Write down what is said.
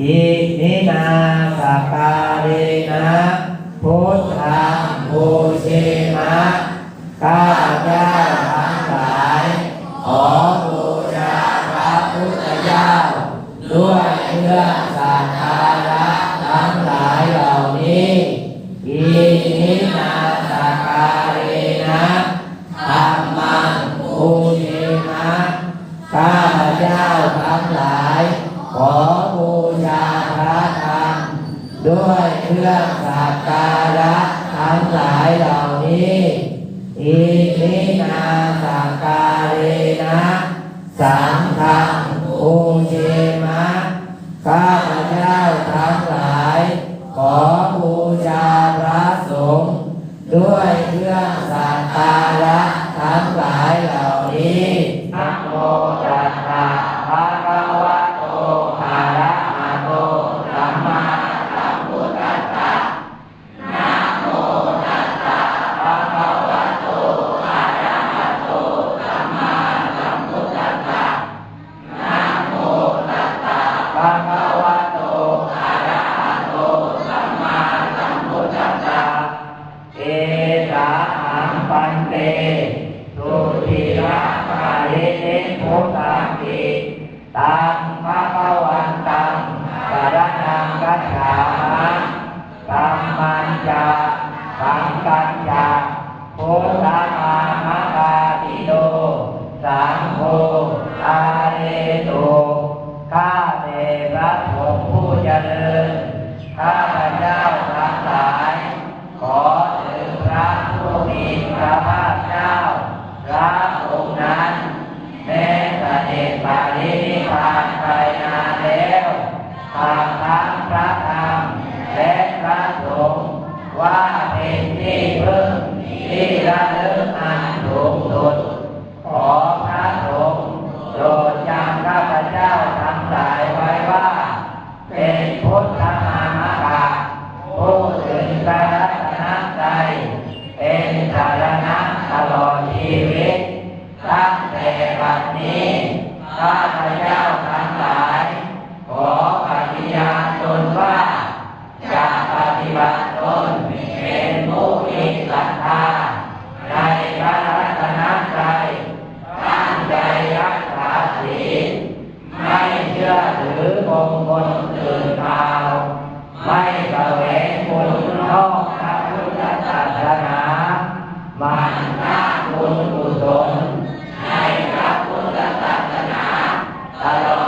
อินินาสการินะพุทธา สักการะทั้งหลายเหล่านี้อิมินาสักการะนะสังฆังบูเชมะข้าพเจ้าทั้งหลาย ขอบูชาพระสงฆ์ด้วยเครื่องสักการะทั้งหลายเหล่านี้นะโม ริเนโพตังติตังภ ทั้งพระธรรมและพระสงฆ์ว่าเป็นที่พึ่งที่ระลึกอันสูงสุดขอพระสงฆ์โปรดจำข้าพเจ้าทั้งหลายไว้ว่า เป็นพุทธมามกะผู้ถึงพระรัตนตรัยเป็นสารณะตลอดชีวิตตั้งแต่บัดนี้ข้า ไม่เสวยบุญนอกพระพุทธศาสนามันนักบุญกุศลในพระพุทธศาสนาตลอด